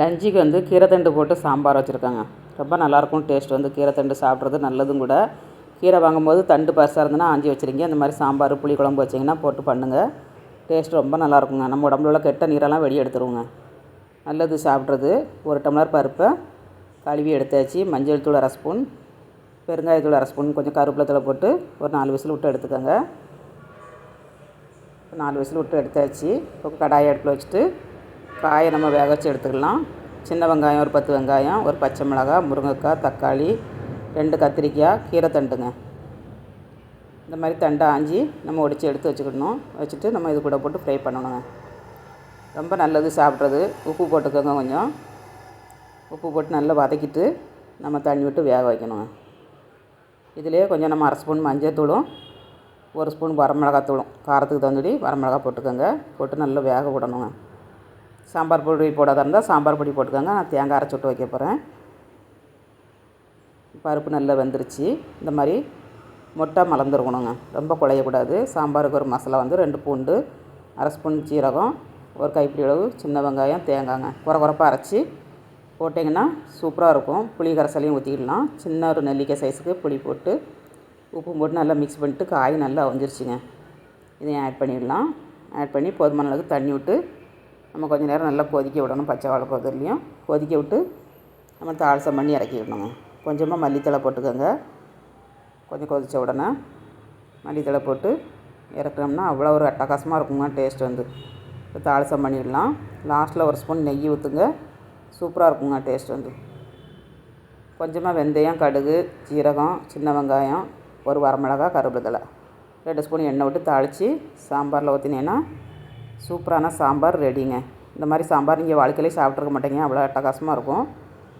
லஞ்சுக்கு வந்து கீரைத்தண்டு போட்டு சாம்பார் வச்சுருக்காங்க. ரொம்ப நல்லாயிருக்கும் டேஸ்ட் வந்து கீரைத்தண்டு சாப்பிட்றது நல்லதும் கூட. கீரை வாங்கும்போது தண்டு பரிசாக இருந்ததுன்னா ஆஞ்சி வச்சுருங்க. இந்த மாதிரி சாம்பார் புளி குழம்பு வச்சிங்கன்னா போட்டு பண்ணுங்கள் டேஸ்ட் ரொம்ப நல்லாயிருக்குங்க. நம்ம உடம்புல உள்ள கெட்ட நீரெல்லாம் வெளியே எடுத்துருவோங்க. நல்லது சாப்பிட்றது. ஒரு டம்ளர் பருப்பை கழுவி எடுத்தாச்சு. மஞ்சள் தூள் அரை ஸ்பூன் பெருங்காயத்தூள் அரை ஸ்பூன் கொஞ்சம் கருவேப்பிலை போட்டு ஒரு நாலு விசில் விட்டு எடுத்துக்கோங்க. நாலு விசில் விட்டு எடுத்தாச்சு. இப்போ கடாயை அடுப்பில் வச்சுட்டு காயை நம்ம வேக வச்சு எடுத்துக்கலாம். சின்ன வெங்காயம் ஒரு பத்து வெங்காயம் ஒரு பச்சை மிளகாய் முருங்கைக்காய் தக்காளி ரெண்டு கத்திரிக்காய் கீரை தண்டுங்க. இந்த மாதிரி தண்டை ஆஞ்சி நம்ம ஒடிச்சு எடுத்து வச்சுக்கணும். வச்சுட்டு நம்ம இது கூட போட்டு ஃப்ரை பண்ணணுங்க. ரொம்ப நல்லது சாப்பிட்றது. உப்பு போட்டுக்கோங்க கொஞ்சம். உப்பு போட்டு நல்லா வதக்கிட்டு நம்ம தண்ணி விட்டு வேக வைக்கணுங்க. இதிலே கொஞ்சம் நம்ம அரை ஸ்பூன் மஞ்சள் தூளும் ஒரு ஸ்பூன் வரமிளகாத்தூளும் காரத்துக்கு தந்துடி வரமிளகா போட்டுக்கோங்க. போட்டு நல்லா வேக விடணுங்க. சாம்பார் பொடி போடாத இருந்தால் சாம்பார் பொடி போட்டுக்கோங்க. நான் தேங்காய் அரைச்சி விட்டு வைக்க போகிறேன் பருப்பு நல்லா வெந்துருச்சு. இந்த மாதிரி மொட்டை மலர்ந்துருக்கணுங்க. ரொம்ப குழையக்கூடாது. சாம்பாருக்கு ஒரு மசாலா வந்து ரெண்டு பூண்டு அரை ஸ்பூன் சீரகம் ஒரு கைப்பிடி அளவு சின்ன வெங்காயம் தேங்காய்ங்க. குறை குறைப்பாக அரைச்சி போட்டிங்கன்னா சூப்பராக இருக்கும். புளி கரைசலையும் ஊற்றிக்கலாம் சின்ன ஒரு நெல்லிக்காய் சைஸுக்கு புளி போட்டு உப்பு போட்டு நல்லா மிக்ஸ் பண்ணிட்டு காய் நல்லா அவிஞ்சிருச்சுங்க இதையும் ஆட் பண்ணிடலாம். ஆட் பண்ணி போதுமான அளவுக்கு தண்ணி விட்டு நம்ம கொஞ்சம் நேரம் நல்லா கொதிக்க விடணும் பச்சை வாழை கொதிக்க விட்டு நம்ம தாளசம் பண்ணி இறக்கிடணுங்க. கொஞ்சமாக மல்லித்தலை போட்டுக்கோங்க. கொஞ்சம் கொதித்த உடனே மல்லித்தலை போட்டு இறக்குனோம்னா அவ்வளோ ஒரு அட்டகாசமாக இருக்குங்க டேஸ்ட் வந்து. இப்போ தாளசம் பண்ணிடலாம். லாஸ்ட்டில் ஒரு ஸ்பூன் நெய் ஊற்றுங்க சூப்பராக இருக்குங்க டேஸ்ட் வந்து. கொஞ்சமாக வெந்தயம் கடுகு சீரகம் சின்ன வெங்காயம் ஒரு வரமிளகா கருவேப்பிலை ரெண்டு ஸ்பூன் எண்ணெய் விட்டு தாளித்து சாம்பாரில் ஊற்றினேன்னா சூப்பரான சாம்பார் ரெடிங்க. இந்த மாதிரி சாம்பார் நீங்கள் வாழ்க்கையிலே சாப்பிட்ருக்க மாட்டேங்க. அவ்வளோ அட்டகாசமாக இருக்கும்.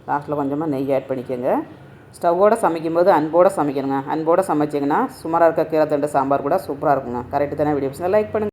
லாஸ்ட்டில் கொஞ்சமாக நெய் ஆட் பண்ணிக்கோங்க. ஸ்டவ்வோடு சமைக்கும்போது அன்போடு சமைக்கணுங்க. அன்போடு சமைச்சிங்கன்னா சுமாராக இருக்க கீரை தண்டு சாம்பார் கூட சூப்பராக இருக்குங்க. கரெக்டு தானே? வீடியோ லைக் பண்ணுங்கள்